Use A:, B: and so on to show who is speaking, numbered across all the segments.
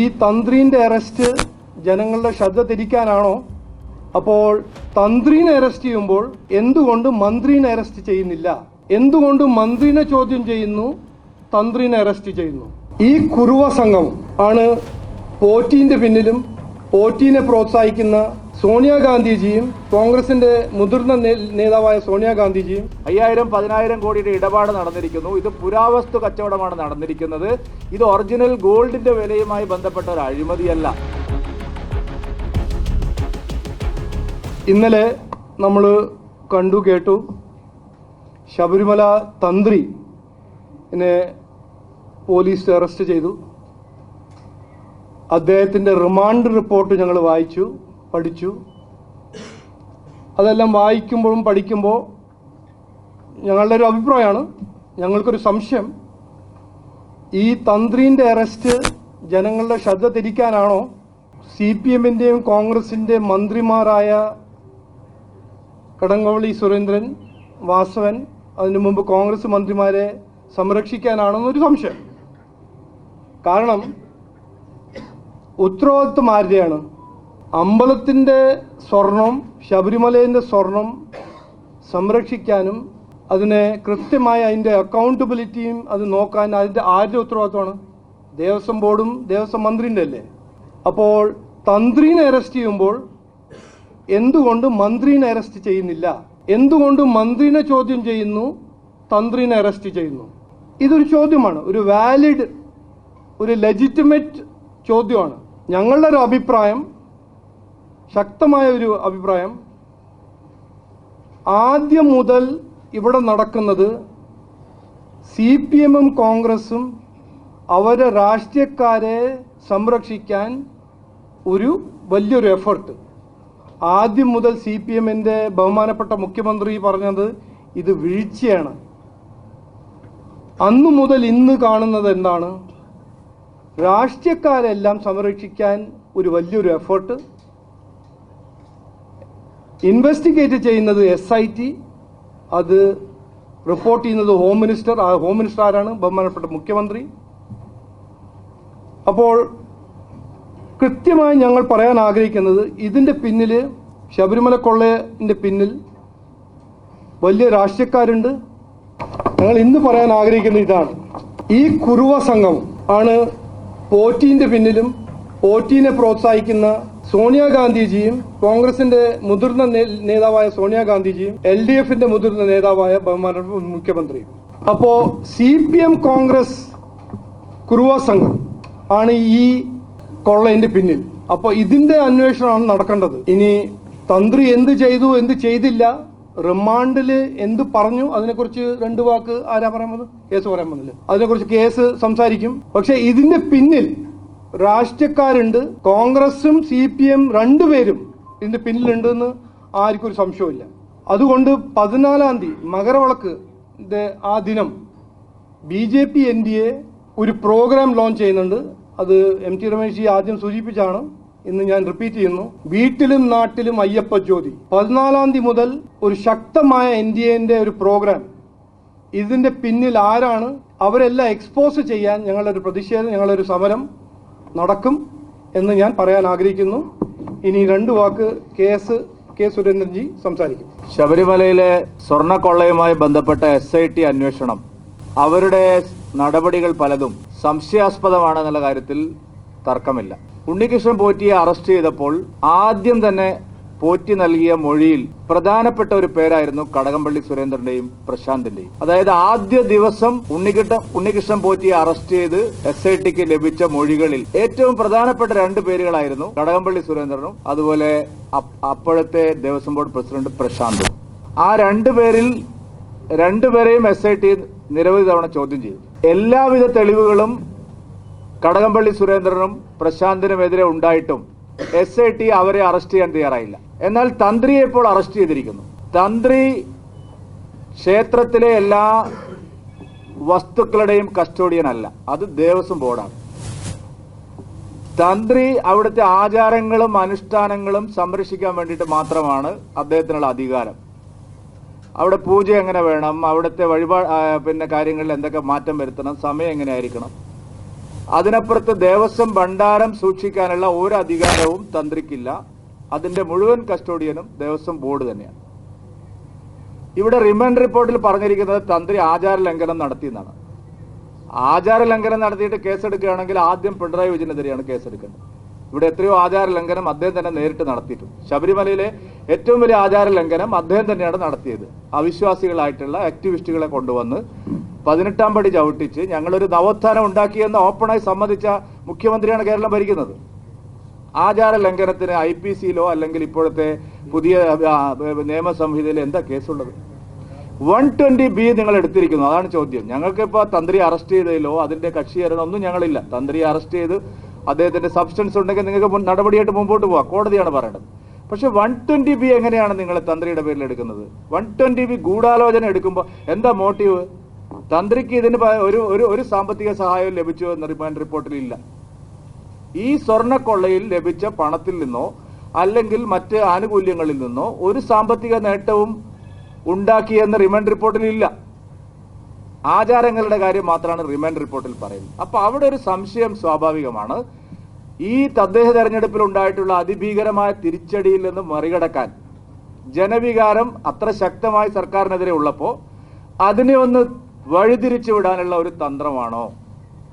A: ഈ തന്ത്രിന്റെ അറസ്റ്റ് ജനങ്ങളുടെ ശ്രദ്ധ തിരിക്കാനാണോ? അപ്പോൾ തന്ത്രിനെ അറസ്റ്റ് ചെയ്യുമ്പോൾ എന്തുകൊണ്ട് മന്ത്രിനെ അറസ്റ്റ് ചെയ്യുന്നില്ല? എന്തുകൊണ്ട് മന്ത്രിനെ ചോദ്യം ചെയ്യുന്നു? തന്ത്രിനെ അറസ്റ്റ് ചെയ്യുന്നു. ഈ കുറുവ സംഘം ആണ് പോറ്റീന്റെ പിന്നിലും പോറ്റീനെ പ്രോത്സാഹിക്കുന്ന സോണിയാഗാന്ധിജിയും കോൺഗ്രസിന്റെ മുതിർന്ന നേതാവായ സോണിയാഗാന്ധിജിയും
B: അയ്യായിരം പതിനായിരം കോടിയുടെ ഇടപാട് നടന്നിരിക്കുന്നു. ഇത് പുരാവസ്തു കച്ചവടമാണ് നടന്നിരിക്കുന്നത്. ഇത് ഒറിജിനൽ ഗോൾഡിന്റെ വിലയുമായി ബന്ധപ്പെട്ട ഒരു അഴിമതിയല്ല.
A: ഇന്നലെ നമ്മൾ കണ്ടു കേട്ടു. ശബരിമല തന്ത്രി പോലീസ് അറസ്റ്റ് ചെയ്തു. അദ്ദേഹത്തിന്റെ റിമാൻഡ് റിപ്പോർട്ട് ഞങ്ങൾ വായിച്ചു. പഠിച്ചു. അതെല്ലാം വായിക്കുമ്പോഴും പഠിക്കുമ്പോൾ ഞങ്ങളുടെ ഒരു അഭിപ്രായമാണ്. ഞങ്ങൾക്കൊരു സംശയം. ഈ തന്ത്രിന്റെ അറസ്റ്റ് ജനങ്ങളുടെ ശ്രദ്ധ തിരിക്കാനാണോ സി പി എമ്മിന്റെയും കോൺഗ്രസിന്റെ മന്ത്രിമാരായ കടങ്ങവള്ളി സുരേന്ദ്രൻ വാസവൻ അതിനു മുമ്പ് കോൺഗ്രസ് മന്ത്രിമാരെ സംരക്ഷിക്കാനാണെന്നൊരു സംശയം. കാരണം ഉത്തരവാദിത്വം ആരുടെയാണ്? അമ്പലത്തിന്റെ സ്വർണം ശബരിമലേന്റെ സ്വർണം സംരക്ഷിക്കാനും അതിനെ കൃത്യമായി അതിന്റെ അക്കൗണ്ടബിലിറ്റിയും അത് നോക്കാൻ അതിന്റെ ആരുടെ ഉത്തരവാദിത്വമാണ്? ദേവസ്വം ബോർഡും ദേവസ്വം മന്ത്രിന്റെ അല്ലേ? അപ്പോൾ തന്ത്രീനെ അറസ്റ്റ് ചെയ്യുമ്പോൾ എന്തുകൊണ്ട് മന്ത്രിനെ അറസ്റ്റ് ചെയ്യുന്നില്ല? എന്തുകൊണ്ട് മന്ത്രിനെ ചോദ്യം ചെയ്യുന്നു? തന്ത്രിനെ അറസ്റ്റ് ചെയ്യുന്നു? ഇതൊരു ചോദ്യമാണ്. ഒരു വാലിഡ് ഒരു ലെജിറ്റിമേറ്റ് ചോദ്യമാണ്. ഞങ്ങളുടെ ഒരു അഭിപ്രായം ശക്തമായ ഒരു അഭിപ്രായം. ആദ്യം മുതൽ ഇവിടെ നടക്കുന്നത് സി പി എമ്മും കോൺഗ്രസും അവരെ രാഷ്ട്രീയക്കാരെ സംരക്ഷിക്കാൻ ഒരു വലിയൊരു എഫർട്ട് ആദ്യം മുതൽ സി പി എമ്മിന്റെ ബഹുമാനപ്പെട്ട മുഖ്യമന്ത്രി പറഞ്ഞത് ഇത് വീഴ്ചയാണ്. അന്നു മുതൽ ഇന്ന് കാണുന്നത് എന്താണ്? രാഷ്ട്രീയക്കാരെല്ലാം സംരക്ഷിക്കാൻ ഒരു വലിയൊരു എഫേർട്ട് ഇൻവെസ്റ്റിഗേറ്റ് ചെയ്യുന്നത് എസ് ഐ ടി അത് റിപ്പോർട്ട് ചെയ്യുന്നത് ഹോം മിനിസ്റ്റർ ആ ഹോം മിനിസ്റ്റർ ആരാണ്? ബഹുമാനപ്പെട്ട മുഖ്യമന്ത്രി. അപ്പോൾ കൃത്യമായി ഞങ്ങൾ പറയാൻ ആഗ്രഹിക്കുന്നത് ഇതിന്റെ പിന്നിൽ ശബരിമല കൊള്ളയുടെ പിന്നിൽ വലിയ രാഷ്ട്രീയക്കാരുണ്ട്. ഞങ്ങൾ ഇന്ന് പറയാൻ ആഗ്രഹിക്കുന്ന ഇതാണ്. ഈ കുറുവ സംഘം ആണ് പോറ്റീന്റെ പിന്നിലും പോറ്റീനെ പ്രോത്സാഹിക്കുന്ന സോണിയാഗാന്ധിജിയും കോൺഗ്രസിന്റെ മുതിർന്ന നേതാവായ സോണിയാഗാന്ധിജിയും എൽ ഡി എഫിന്റെ മുതിർന്ന നേതാവായ ബഹുമാനപ്പെട്ട മുഖ്യമന്ത്രിയും. അപ്പോ സി പി എം കോൺഗ്രസ് കുറുവ സംഘം ആണ് ഈ കൊള്ളയിന്റെ പിന്നിൽ. അപ്പൊ ഇതിന്റെ അന്വേഷണമാണ് നടക്കേണ്ടത്. ഇനി തന്ത്രി എന്ത് ചെയ്തു എന്ത് ചെയ്തില്ല റിമാൻഡിൽ എന്ത് പറഞ്ഞു അതിനെക്കുറിച്ച് രണ്ട് വാക്ക് ആരാ പറയാൻ പോകുന്നത് കേസ് പറയാൻ പോകുന്നില്ല അതിനെക്കുറിച്ച് കേസ് സംസാരിക്കും. പക്ഷെ ഇതിന്റെ പിന്നിൽ രാഷ്ട്രീയക്കാരുണ്ട്. കോൺഗ്രസും സി പി എം രണ്ടുപേരും ഇതിന്റെ പിന്നിലുണ്ടെന്ന് ആർക്കും ഒരു സംശയമില്ല അതുകൊണ്ട് പതിനാലാം തീയതി മകരവിളക്ക് ആ ദിനം B J P N D A ഒരു പ്രോഗ്രാം ലോഞ്ച് ചെയ്യുന്നുണ്ട്. അത് എം ടി രമേശ് ജി ആദ്യം സൂചിപ്പിച്ചാണ്. ഇന്ന് ഞാൻ റിപ്പീറ്റ് ചെയ്യുന്നു. വീട്ടിലും നാട്ടിലും അയ്യപ്പ ജ്യോതി. പതിനാലാം തീയതി മുതൽ ഒരു ശക്തമായ എൻ ഡി എന്റെ ഒരു പ്രോഗ്രാം. ഇതിന്റെ പിന്നിൽ ആരാണ്? അവരെല്ലാം എക്സ്പോസ് ചെയ്യാൻ ഞങ്ങളുടെ ഒരു പ്രതിഷേധം ഞങ്ങളുടെ ഒരു സമരം നടക്കും എന്ന് ഞാൻ പറയാൻ ആഗ്രഹിക്കുന്നു. ഇനി രണ്ട് വാക്ക് കെ എസ് കെ സുരേന്ദ്രൻജി സംസാരിക്കും.
B: ശബരിമലയിലെ സ്വർണക്കൊള്ളയുമായി ബന്ധപ്പെട്ട എസ് ഐ ടി അന്വേഷണം. അവരുടെ നടപടികൾ പലതും സംശയാസ്പദമാണെന്നുള്ള കാര്യത്തിൽ തർക്കമില്ല. ഉണ്ണികൃഷ്ണൻ പോറ്റിയെ അറസ്റ്റ് ചെയ്തപ്പോൾ ആദ്യം തന്നെ പോറ്റി നൽകിയ മൊഴിയിൽ പ്രധാനപ്പെട്ട ഒരു പേരായിരുന്നു കടകംപള്ളി സുരേന്ദ്രന്റെയും പ്രശാന്തിന്റെയും. അതായത് ആദ്യ ദിവസം ഉണ്ണികിട്ട ഉണ്ണികൃഷ്ണൻ പോറ്റിയെ അറസ്റ്റ് ചെയ്ത് എസ് ഐ ടിക്ക് ലഭിച്ച മൊഴികളിൽ ഏറ്റവും പ്രധാനപ്പെട്ട രണ്ട് പേരുകളായിരുന്നു കടകംപള്ളി സുരേന്ദ്രനും അതുപോലെ അപ്പോഴത്തെ ദേവസ്വം ബോർഡ് പ്രസിഡന്റ് പ്രശാന്തും. ആ രണ്ടുപേരിൽ രണ്ടുപേരെയും എസ് ഐ ടി നിരവധി തവണ ചോദ്യം ചെയ്തു. എല്ലാവിധ തെളിവുകളും കടകംപള്ളി സുരേന്ദ്രനും പ്രശാന്തിനുമെതിരെ ഉണ്ടായിട്ടും എസ് ഐ ടി അവരെ അറസ്റ്റ് ചെയ്യാൻ തയ്യാറായില്ല. എന്നാൽ തന്ത്രിയെ ഇപ്പോൾ അറസ്റ്റ് ചെയ്തിരിക്കുന്നു. തന്ത്രി ക്ഷേത്രത്തിലെ എല്ലാ വസ്തുക്കളുടെയും കസ്റ്റോഡിയൻ അല്ല. അത് ദേവസ്വം ബോർഡാണ്. തന്ത്രി അവിടുത്തെ ആചാരങ്ങളും അനുഷ്ഠാനങ്ങളും സംരക്ഷിക്കാൻ വേണ്ടിയിട്ട് മാത്രമാണ് അദ്ദേഹത്തിനുള്ള അധികാരം. അവിടെ പൂജ എങ്ങനെ വേണം? അവിടുത്തെ വഴിപാട് പിന്നെ കാര്യങ്ങളിൽ എന്തൊക്കെ മാറ്റം വരുത്തണം? സമയം എങ്ങനെ ആയിരിക്കണം അതിനപ്പുറത്ത് ദേവസ്വം ഭണ്ഡാരം സൂക്ഷിക്കാനുള്ള ഒരു അധികാരവും തന്ത്രിക്കില്ല. അതിന്റെ മുഴുവൻ കസ്റ്റോഡിയനും ദേവസ്വം ബോർഡ് തന്നെയാണ്. ഇവിടെ റിമാൻഡ് റിപ്പോർട്ടിൽ പറഞ്ഞിരിക്കുന്നത് തന്ത്രി ആചാര ലംഘനം നടത്തിയെന്നാണ്. ആചാര ലംഘനം നടത്തിയിട്ട് കേസെടുക്കുകയാണെങ്കിൽ ആദ്യം പിണറായി വിജയനെതിരെയാണ് കേസെടുക്കേണ്ടത്. ഇവിടെ എത്രയോ ആചാര ലംഘനം അദ്ദേഹം തന്നെ നേരിട്ട് നടത്തിയിട്ടുണ്ട്. ശബരിമലയിലെ ഏറ്റവും വലിയ ആചാര ലംഘനം അദ്ദേഹം തന്നെയാണ് നടത്തിയത്. അവിശ്വാസികളായിട്ടുള്ള ആക്ടിവിസ്റ്റുകളെ കൊണ്ടുവന്ന് പതിനെട്ടാം പടി ചവിട്ടിച്ച് ഞങ്ങളൊരു നവോത്ഥാനം ഉണ്ടാക്കിയെന്ന് ഓപ്പണായി സമ്മതിച്ച മുഖ്യമന്ത്രിയാണ് കേരളം ഭരിക്കുന്നത്. ആചാര ലംഘനത്തിന് ഐ പി സിയിലോ അല്ലെങ്കിൽ ഇപ്പോഴത്തെ പുതിയ നിയമസംഹിതയിലോ എന്താ കേസുള്ളത്? വൺ ട്വന്റി ബി നിങ്ങൾ എടുത്തിരിക്കുന്നു. അതാണ് ചോദ്യം. ഞങ്ങൾക്ക് ഇപ്പോൾ തന്ത്രി അറസ്റ്റ് ചെയ്തതിലോ അതിന്റെ കക്ഷിയേരണം ഒന്നും ഞങ്ങളില്ല. തന്ത്രി അറസ്റ്റ് ചെയ്ത് അദ്ദേഹത്തിന്റെ സബ്സ്റ്റൻസ് ഉണ്ടെങ്കിൽ നിങ്ങൾക്ക് നടപടിയായിട്ട് മുമ്പോട്ട് പോവാം. കോടതിയാണ് പറയേണ്ടത്. പക്ഷെ വൺ ട്വന്റി ബി എങ്ങനെയാണ് നിങ്ങൾ തന്ത്രിയുടെ പേരിൽ എടുക്കുന്നത്? വൺ ട്വന്റി ബി ഗൂഢാലോചന എടുക്കുമ്പോൾ എന്താ മോട്ടീവ്? തന്ത്രിക്ക് ഇതിന് ഒരു ഒരു ഒരു സാമ്പത്തിക സഹായം ലഭിച്ചു എന്ന റിമാൻഡ് റിപ്പോർട്ടിൽ ഇല്ല. ഈ സ്വർണക്കൊള്ളയിൽ ലഭിച്ച പണത്തിൽ നിന്നോ അല്ലെങ്കിൽ മറ്റ് ആനുകൂല്യങ്ങളിൽ നിന്നോ ഒരു സാമ്പത്തിക നേട്ടവും ഉണ്ടാക്കിയെന്ന് റിമാൻഡ് റിപ്പോർട്ടിൽ ഇല്ല. ആചാരങ്ങളുടെ കാര്യം മാത്രമാണ് റിമാൻഡ് റിപ്പോർട്ടിൽ പറയുന്നത്. അപ്പൊ അവിടെ ഒരു സംശയം സ്വാഭാവികമാണ്. ഈ തദ്ദേശ തെരഞ്ഞെടുപ്പിൽ ഉണ്ടായിട്ടുള്ള അതിഭീകരമായ തിരിച്ചടിയിൽ നിന്ന് മറികടക്കാൻ ജനവികാരം അത്ര ശക്തമായി സർക്കാരിനെതിരെ ഉള്ളപ്പോൾ അതിനെ ഒന്ന് വഴിതിരിച്ചു വിടാനുള്ള ഒരു തന്ത്രമാണോ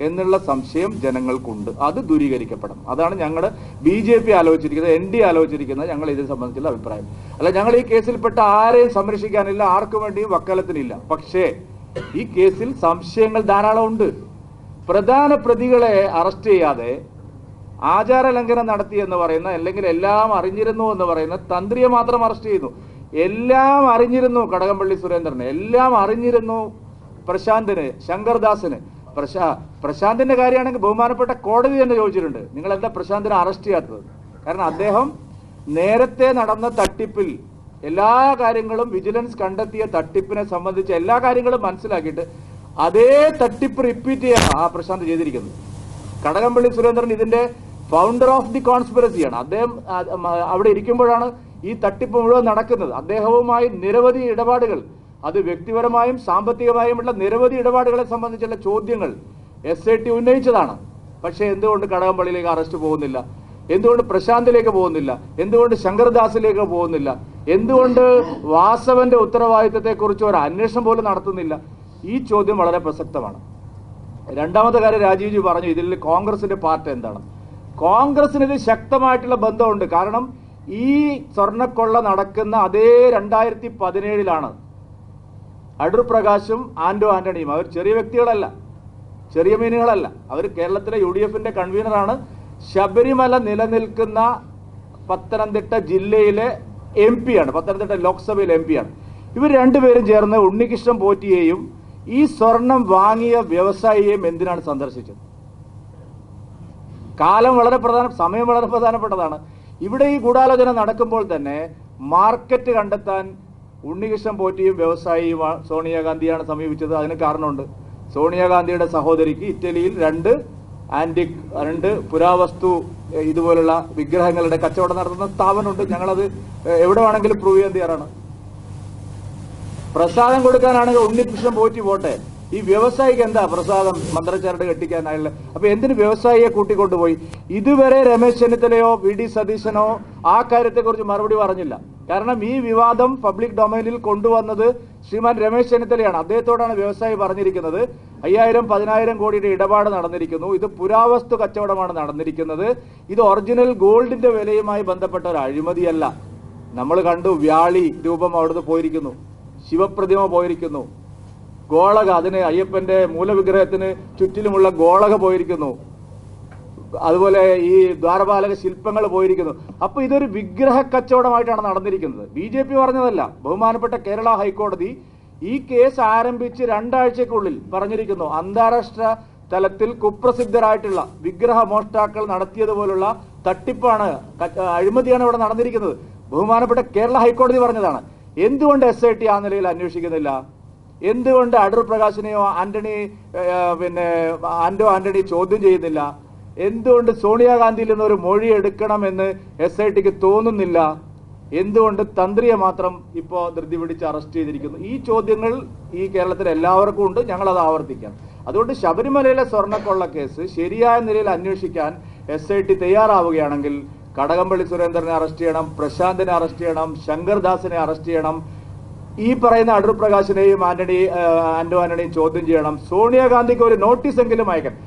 B: എന്നുള്ള സംശയം ജനങ്ങൾക്കുണ്ട്. അത് ദൂരീകരിക്കപ്പെടണം. അതാണ് ഞങ്ങൾ ബി ജെ പി ആലോചിച്ചിരിക്കുന്നത് എൻ ഡി ആലോചിച്ചിരിക്കുന്നത് ഞങ്ങൾ ഇതിനെ സംബന്ധിച്ചുള്ള അഭിപ്രായം. അല്ല ഞങ്ങൾ ഈ കേസിൽപ്പെട്ട ആരെയും സംരക്ഷിക്കാനില്ല ആർക്കും വേണ്ടിയും വക്കാലത്തിനില്ല. പക്ഷേ ഈ കേസിൽ സംശയങ്ങൾ ധാരാളം ഉണ്ട്. പ്രധാന പ്രതികളെ അറസ്റ്റ് ചെയ്യാതെ ആചാര ലംഘനം നടത്തി എന്ന് പറയുന്ന അല്ലെങ്കിൽ എല്ലാം അറിഞ്ഞിരുന്നു എന്ന് പറയുന്ന തന്ത്രിയെ മാത്രം അറസ്റ്റ് ചെയ്യുന്നു. എല്ലാം അറിഞ്ഞിരുന്നു കടകംപള്ളി സുരേന്ദ്രനെ. എല്ലാം അറിഞ്ഞിരുന്നു പ്രശാന്തിന് ശങ്കർദാസിന്. പ്രശാ പ്രശാന്തിന്റെ കാര്യമാണെങ്കിൽ ബഹുമാനപ്പെട്ട കോടതി തന്നെ ചോദിച്ചിട്ടുണ്ട്. നിങ്ങൾ എന്താ പ്രശാന്തിനെ അറസ്റ്റ് ചെയ്യാത്തത്? കാരണം അദ്ദേഹം നേരത്തെ നടന്ന തട്ടിപ്പിൽ എല്ലാ കാര്യങ്ങളും വിജിലൻസ് കണ്ടെത്തിയ തട്ടിപ്പിനെ സംബന്ധിച്ച് എല്ലാ കാര്യങ്ങളും മനസ്സിലാക്കിയിട്ട് അതേ തട്ടിപ്പ് റിപ്പീറ്റ് ചെയ്യാണ് ആ പ്രശാന്ത് ചെയ്തിരിക്കുന്നത്. കടകംപള്ളി സുരേന്ദ്രൻ ഇതിന്റെ ഫൗണ്ടർ ഓഫ് ദി കോൺസ്പിറസിയാണ് അദ്ദേഹം അവിടെ ഇരിക്കുമ്പോഴാണ് ഈ തട്ടിപ്പ് മുഴുവൻ നടക്കുന്നത്. അദ്ദേഹവുമായി നിരവധി ഇടപാടുകൾ അത് വ്യക്തിപരമായും സാമ്പത്തികമായുമുള്ള നിരവധി ഇടപാടുകളെ സംബന്ധിച്ചുള്ള ചോദ്യങ്ങൾ എസ് ഐ ടി ഉന്നയിച്ചതാണ്. പക്ഷേ എന്തുകൊണ്ട് കടകംപള്ളിയിലേക്ക് അറസ്റ്റ് പോകുന്നില്ല? എന്തുകൊണ്ട് പ്രശാന്തിലേക്ക് പോകുന്നില്ല? എന്തുകൊണ്ട് ശങ്കർദാസിലേക്ക് പോകുന്നില്ല? എന്തുകൊണ്ട് വാസവന്റെ ഉത്തരവാദിത്തത്തെക്കുറിച്ച് ഒരു അന്വേഷണം പോലും നടത്തുന്നില്ല? ഈ ചോദ്യം വളരെ പ്രസക്തമാണ്. രണ്ടാമത്തെ കാര്യം രാജീവ്ജി പറഞ്ഞു ഇതിൽ കോൺഗ്രസിന്റെ പാർട്ട് എന്താണ്? കോൺഗ്രസിന് ഇത് ശക്തമായിട്ടുള്ള ബന്ധമുണ്ട്. കാരണം ഈ സ്വർണക്കൊള്ള നടക്കുന്ന അതേ രണ്ടായിരത്തി പതിനേഴിലാണ് അടൂർ പ്രകാശും ആൻഡോ ആന്റണിയും. അവർ ചെറിയ വ്യക്തികളല്ല. ചെറിയ മീനുകളല്ല. അവർ കേരളത്തിലെ യു ഡി എഫിന്റെ കൺവീനറാണ്. ശബരിമല നിലനിൽക്കുന്ന പത്തനംതിട്ട ജില്ലയിലെ എം ആണ് പത്തനംതിട്ട ലോക്സഭയിലെ എം ആണ് ഇവർ രണ്ടുപേരും ചേർന്ന് ഉണ്ണികൃഷ്ണൻ പോറ്റിയെയും ഈ സ്വർണം വാങ്ങിയ വ്യവസായിയെയും എന്തിനാണ് സന്ദർശിച്ചത്? കാലം വളരെ പ്രധാന സമയം വളരെ പ്രധാനപ്പെട്ടതാണ്. ഇവിടെ ഈ ഗൂഢാലോചന നടക്കുമ്പോൾ തന്നെ മാർക്കറ്റ് കണ്ടെത്താൻ ഉണ്ണികൃഷ്ണൻ പോറ്റിയും വ്യവസായിയും സോണിയാഗാന്ധിയാണ് സമീപിച്ചത്. അതിന് കാരണമുണ്ട്. സോണിയാഗാന്ധിയുടെ സഹോദരിക്ക് ഇറ്റലിയിൽ രണ്ട് ആന്റിക് രണ്ട് പുരാവസ്തു ഇതുപോലുള്ള വിഗ്രഹങ്ങളുടെ കച്ചവടം നടത്തുന്ന സ്ഥാപനമുണ്ട്. ഞങ്ങളത് എവിടെ വേണമെങ്കിലും പ്രൂവ് ചെയ്യാൻ തയ്യാറാണ്. പ്രസാദം കൊടുക്കാനാണെങ്കിൽ ഉണ്ണികൃഷ്ണൻ പോറ്റി പോട്ടെ. ഈ വ്യവസായിക്ക് എന്താ പ്രസാദം? മന്ത്രച്ചാരട് കെട്ടിക്കാനായുള്ള അപ്പൊ എന്തിനു വ്യവസായിയെ കൂട്ടിക്കൊണ്ടുപോയി? ഇതുവരെ രമേശ് ചെന്നിത്തലയോ വി ഡി സതീശനോ ആ കാര്യത്തെക്കുറിച്ച് മറുപടി പറഞ്ഞില്ല. കാരണം ഈ വിവാദം പബ്ലിക് ഡൊമൈനിൽ കൊണ്ടുവന്നത് ശ്രീമാൻ രമേശ് ചെന്നിത്തലയാണ്. അദ്ദേഹത്തോടാണ് വ്യവസായി പറഞ്ഞിരിക്കുന്നത്. അയ്യായിരം പതിനായിരം കോടിയുടെ ഇടപാട് നടന്നിരിക്കുന്നു. ഇത് പുരാവസ്തു കച്ചവടമാണ് നടന്നിരിക്കുന്നത്. ഇത് ഒറിജിനൽ ഗോൾഡിന്റെ വിലയുമായി ബന്ധപ്പെട്ട ഒരു അഴിമതിയല്ല. നമ്മൾ കണ്ടു വ്യാളി രൂപം അവിടുന്ന് പോയിരിക്കുന്നു. ശിവപ്രതിമ പോയിരിക്കുന്നു. ഗോളക അതിന് അയ്യപ്പന്റെ മൂലവിഗ്രഹത്തിന് ചുറ്റിലുമുള്ള ഗോളക പോയിരിക്കുന്നു. അതുപോലെ ഈ ദ്വാരപാലക ശില്പങ്ങൾ പോയിരിക്കുന്നു. അപ്പൊ ഇതൊരു വിഗ്രഹ കച്ചവടമായിട്ടാണ് നടന്നിരിക്കുന്നത്. ബി ജെ പി പറഞ്ഞതല്ല. ബഹുമാനപ്പെട്ട കേരള ഹൈക്കോടതി ഈ കേസ് ആരംഭിച്ച് രണ്ടാഴ്ചക്കുള്ളിൽ പറഞ്ഞിരിക്കുന്നു. അന്താരാഷ്ട്ര തലത്തിൽ കുപ്രസിദ്ധരായിട്ടുള്ള വിഗ്രഹ മോഷ്ടാക്കൾ നടത്തിയതുപോലുള്ള തട്ടിപ്പാണ് അഴിമതിയാണ് ഇവിടെ നടന്നിരിക്കുന്നത്. ബഹുമാനപ്പെട്ട കേരള ഹൈക്കോടതി പറഞ്ഞതാണ്. എന്തുകൊണ്ട് എസ് ഐ ടി ആ നിലയിൽ അന്വേഷിക്കുന്നില്ല? എന്തുകൊണ്ട് അടൂർ പ്രകാശിനെയോ ആന്റണി പിന്നെ ആന്റോ ആന്റണി ചോദ്യം ചെയ്യുന്നില്ല? എന്തുകൊണ്ട് സോണിയാഗാന്ധിയിൽ നിന്ന് ഒരു മൊഴി എടുക്കണമെന്ന് എസ് ഐ ടിക്ക് തോന്നുന്നില്ല? എന്തുകൊണ്ട് തന്ത്രിയെ മാത്രം ഇപ്പോൾ ധൃതി പിടിച്ച് അറസ്റ്റ് ചെയ്തിരിക്കുന്നു? ഈ ചോദ്യങ്ങൾ ഈ കേരളത്തിൽ എല്ലാവർക്കും ഉണ്ട്. ഞങ്ങൾ അത് ആവർത്തിക്കാം. അതുകൊണ്ട് ശബരിമലയിലെ സ്വർണക്കൊള്ള കേസ് ശരിയായ നിലയിൽ അന്വേഷിക്കാൻ എസ് ഐ ടി തയ്യാറാവുകയാണെങ്കിൽ കടകംപള്ളി സുരേന്ദ്രനെ അറസ്റ്റ് ചെയ്യണം പ്രശാന്തിനെ അറസ്റ്റ് ചെയ്യണം ശങ്കർദാസിനെ അറസ്റ്റ് ചെയ്യണം ഈ പറയുന്ന അടൂർ പ്രകാശിനെയും ആന്റണി ആന്റോ ആന്റണിയും ചോദ്യം ചെയ്യണം. സോണിയാഗാന്ധിക്ക് ഒരു നോട്ടീസ് എങ്കിലും അയക്കണം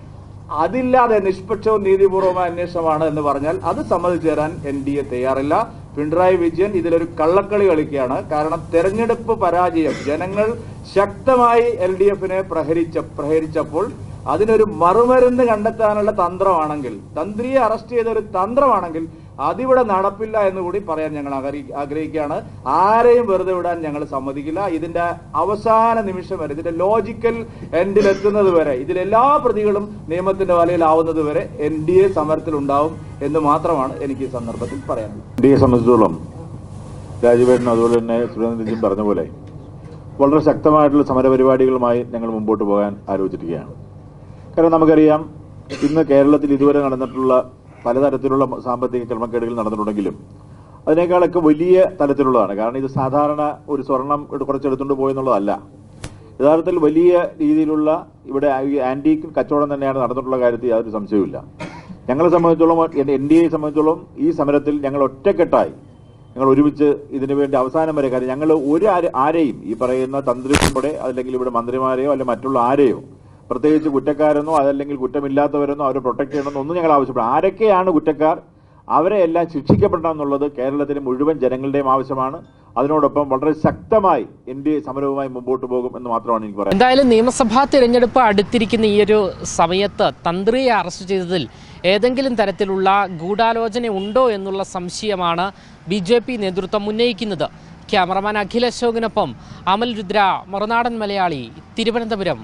B: അതില്ലാതെ നിഷ്പക്ഷവും നീതിപൂർവമായ അന്വേഷണമാണ് എന്ന് പറഞ്ഞാൽ അത് സമ്മതിച്ചു തരാൻ എൻ ഡി എ തയ്യാറില്ല. പിണറായി വിജയൻ ഇതിലൊരു കള്ളക്കളി കളിക്കുകയാണ്. കാരണം തെരഞ്ഞെടുപ്പ് പരാജയം ജനങ്ങൾ ശക്തമായി എൽ ഡി എഫിനെ പ്രഹരിച്ച പ്രഹരിച്ചപ്പോൾ അതിനൊരു മറുമരുന്ന് കണ്ടെത്താനുള്ള തന്ത്രമാണെങ്കിൽ തന്ത്രിയെ അറസ്റ്റ് ചെയ്ത ഒരു തന്ത്രമാണെങ്കിൽ അതിവിടെ നടപ്പില്ല എന്ന് കൂടി പറയാൻ ഞങ്ങൾ ആഗ്രഹിക്കുകയാണ്. ആരെയും വെറുതെ വിടാൻ ഞങ്ങൾ സമ്മതിക്കില്ല. ഇതിന്റെ അവസാന നിമിഷം വരെ ഇതിന്റെ ലോജിക്കൽ എൻഡിൽ എത്തുന്നത് വരെ ഇതിലെല്ലാ പ്രതികളും നിയമത്തിന്റെ വലയിലാവുന്നത് വരെ എൻ ഡി എ സമരത്തിൽ ഉണ്ടാവും എന്ന് മാത്രമാണ് എനിക്ക് ഈ സന്ദർഭത്തിൽ പറയാനുള്ളത്.
C: എൻ ഡി എ സംബന്ധിച്ചിടത്തോളം രാജുവേട്ടൻ അതുപോലെ തന്നെ സുരേന്ദ്രജിയും പറഞ്ഞ പോലെ വളരെ ശക്തമായിട്ടുള്ള സമരപരിപാടികളുമായി ഞങ്ങൾ മുമ്പോട്ട് പോകാൻ ആലോചിച്ചിരിക്കുകയാണ്. കാരണം നമുക്കറിയാം ഇന്ന് കേരളത്തിൽ ഇതുവരെ നടന്നിട്ടുള്ള പലതരത്തിലുള്ള സാമ്പത്തിക ക്രമക്കേടുകൾ നടന്നിട്ടുണ്ടെങ്കിലും അതിനേക്കാളൊക്കെ വലിയ തലത്തിലുള്ളതാണ് കാരണം ഇത് സാധാരണ ഒരു സ്വർണം കുറച്ചെടുത്തുകൊണ്ട് പോയെന്നുള്ളതല്ല. യഥാർത്ഥത്തിൽ വലിയ രീതിയിലുള്ള ഇവിടെ ആന്റീക്ക് ആന്റിക് കച്ചവടം തന്നെയാണ് നടന്നിട്ടുള്ള കാര്യത്തിൽ യാതൊരു സംശയവുമില്ല. ഞങ്ങളെ സംബന്ധിച്ചോളം എൻ ഡി എയെ സംബന്ധിച്ചോളം ഈ സമരത്തിൽ ഞങ്ങൾ ഒറ്റക്കെട്ടായി. ഞങ്ങൾ ഒരുമിച്ച് ഇതിനു വേണ്ടി അവസാനം വരെ കാര്യം ഞങ്ങൾ ഒരു ആരെയും ഈ പറയുന്ന തന്ത്രി ഉൾപ്പെടെ അല്ലെങ്കിൽ ഇവിടെ മന്ത്രിമാരെയോ അല്ലെങ്കിൽ മറ്റുള്ള ആരെയോ പ്രത്യേകിച്ച് കുറ്റക്കാരെന്നോ അതല്ലെങ്കിൽ കുറ്റമില്ലാത്തവരെന്നോ അവരെ പ്രൊട്ടക്ട് ചെയ്യണമെന്നോ ഒന്നും ഞങ്ങൾ ആവശ്യപ്പെടും ആരൊക്കെയാണ് കുറ്റക്കാർ? അവരെ എല്ലാം ശിക്ഷിക്കപ്പെടണം എന്നുള്ളത് കേരളത്തിലെ മുഴുവൻ ജനങ്ങളുടെയും ആവശ്യമാണ്. അതിനോടൊപ്പം വളരെ ശക്തമായി എൻ ഡി എ സമരവുമായി മുമ്പോട്ട് പോകും എന്ന് മാത്രമാണ് എനിക്ക് പറയുന്നത്
D: എന്തായാലും നിയമസഭാ തിരഞ്ഞെടുപ്പ് അടുത്തിരിക്കുന്ന ഈ ഒരു സമയത്ത് തന്ത്രിയെ അറസ്റ്റ് ചെയ്തതിൽ ഏതെങ്കിലും തരത്തിലുള്ള ഗൂഢാലോചന ഉണ്ടോ എന്നുള്ള സംശയമാണ് ബി ജെ പി നേതൃത്വം ഉന്നയിക്കുന്നത്. ക്യാമറമാൻ അഖിൽ അശോകിനൊപ്പം അമൽ രുദ്ര മറുനാടൻ മലയാളി തിരുവനന്തപുരം.